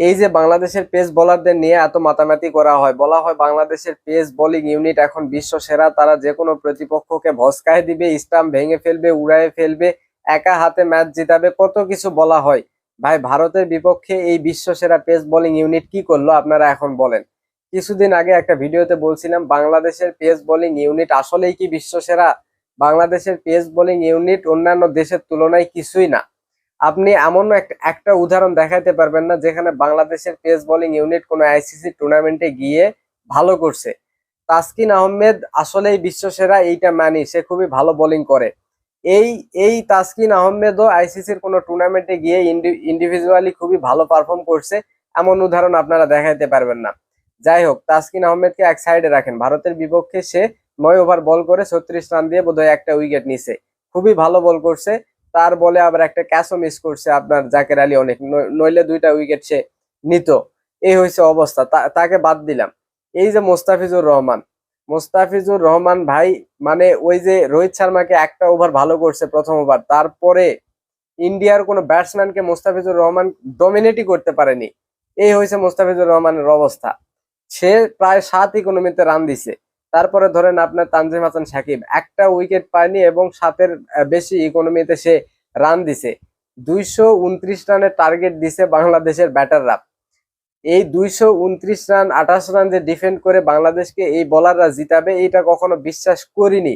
এই যে বাংলাদেশের পেস বোলারদের নিয়ে এত মাতামাতি করা হয়, বলা হয় বাংলাদেশের পেস বোলিং ইউনিট এখন বিশ্ব সেরা, তারা যে কোনো প্রতিপক্ষকে ভস্কায় দিবে, স্টাম্প ভেঙে ফেলবে, উড়ায়ে ফেলবে, একা হাতে ম্যাচ জিতাবে, কত কিছু বলা হয়। ভাই, ভারতের বিপক্ষে এই বিশ্ব সেরা পেস বোলিং ইউনিট কি করল, আপনারা এখন বলেন। কিছুদিন আগে একটা ভিডিওতে বলছিলাম, বাংলাদেশের পেস বোলিং ইউনিট আসলেই কি বিশ্ব সেরা? বাংলাদেশের পেস বোলিং ইউনিট অন্যান্য দেশের তুলনায় কিছুই না। আপনি এমন এক- একটা উদাহরণ দেখাইতে পারবেন না যেখানে বাংলাদেশের পেস বোলিং ইউনিট কোনো আইসিসি টুর্নামেন্টে গিয়ে ভালো করছে। তাসকিন আহমেদ আসলেই বিশ্বসেরা, এইটা মানি, সে খুবই ভালো বোলিং করে। এই এই তাসকিন আহমেদও আইসিসির কোনো টুর্নামেন্টে গিয়ে ইন্ডিভিজুয়ালি খুবই ভালো পারফর্ম করছে, এমন উদাহরণ আপনারা দেখাইতে পারবেন না। যাই হোক, তাসকিন আহমেদকে এক সাইডে রাখেন। ভারতের বিপক্ষে সে নয় ওভার বল করে ছত্রিশ রান দিয়ে বোধহয় একটা উইকেট নিছে। খুবই ভালো বল করছে। তার বলে আবার একটা ক্যাচও মিস করছে আপনার জাকের আলী অনেক। নইলে দুইটা উইকেট সে নিত। এই হয়েছে অবস্থা। তাকে বাদ দিলাম। এই যে মোস্তাফিজুর রহমান। মোস্তাফিজুর রহমান ভাই মানে ওই যে রোহিত শর্মাকে একটা ওভার ভালো করছে প্রথম ওভার তারপরে ইন্ডিয়ার কোনো ব্যাটসম্যানকে মোস্তাফিজুর রহমান ডমিনেটই করতে পারেনি। এই হয়েছে মোস্তাফিজুর রহমানের অবস্থা। সে প্রায় সাত ইকোনমিতে রান দিছে। তারপরে ধরেন আপনার তানজিম হাসান সাকিব, একটা উইকেট পায়নি এবং সাতের বেশি ইকোনমিতে সে রান দিছে। দুইশো উনত্রিশ রানের টার্গেট দিছে বাংলাদেশের ব্যাটাররা এই দুইশো উনত্রিশ রান আঠাশ রান যে ডিফেন্ড করে বাংলাদেশকে এই বোলাররা জিতাবে এটা কখনো বিশ্বাস করিনি।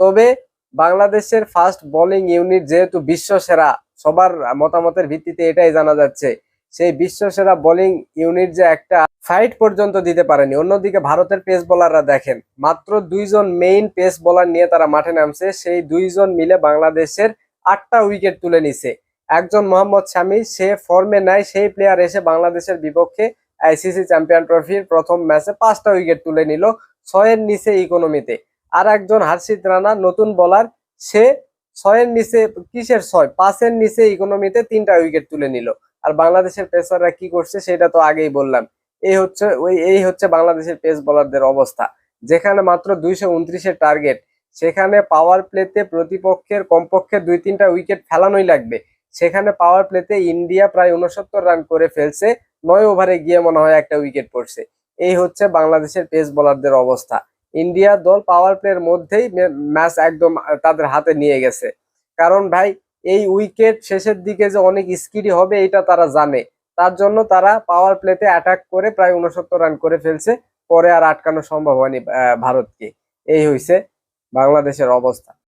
তবে বাংলাদেশের ফার্স্ট বোলিং ইউনিট যেহেতু বিশ্ব সেরা, সবার মতামতের ভিত্তিতে এটাই জানা যাচ্ছে। সেই বিশ্ব সেরা বোলিং ইউনিট যে একটা ফাইট পর্যন্ত দিতে পারেনি। অন্যদিকে ভারতের পেস বোলাররা দেখেন, মাত্র দুইজন মেইন পেস বোলার নিয়ে তারা মাঠে নামছে, সেই দুইজন মিলে বাংলাদেশের আটটা উইকেট তুলে নিছে। একজন মোহাম্মদ শামি, সে ফর্মে নাই, সেই প্লেয়ার এসে বাংলাদেশের বিপক্ষে আইসিসি চ্যাম্পিয়ন ট্রফির প্রথম ম্যাচে পাঁচটা উইকেট তুলে নিল, ছয়ের নিচে ইকোনমিতে আর একজন হার্ষিত রানা, নতুন বোলার সে ছয়ের নিচে কিসের ছয়? পাঁচের নিচে ইকোনমিতে তিনটা উইকেট তুলে নিল। আর বাংলাদেশের পেসাররা কি করছে সেটা তো আগেই বললাম। এই হচ্ছে, ওই, এই হচ্ছে বাংলাদেশের পেস বোলারদের অবস্থা। যেখানে মাত্র দুইশো উনত্রিশের টার্গেট সেখানে পাওয়ার প্লেতে প্রতিপক্ষের কমপক্ষে দুই তিনটা উইকেট ফেলানোই লাগবে। সেখানে পাওয়ার প্লেতে ইন্ডিয়া প্রায় উনসত্তর রান করে ফেলছে, নয় ওভারে গিয়ে মনে হয় একটা উইকেট পড়ছে। এই হচ্ছে বাংলাদেশের পেস বোলারদের অবস্থা। ইন্ডিয়া দল পাওয়ার প্লের মধ্যেই ম্যাচ একদম তাদের হাতে নিয়ে গেছে। কারণ ভাই এই উইকেট শেষের দিকে যে অনেক স্কিডি হবে, এটা তারা জানে। তার জন্য তারা পাওয়ার প্লেতে অ্যাটাক করে প্রায় উনসত্তর রান করে ফেলছে। পরে আর আটকানো সম্ভব হয়নি ভারতকে। এই হয়েছে বাংলাদেশের অবস্থা।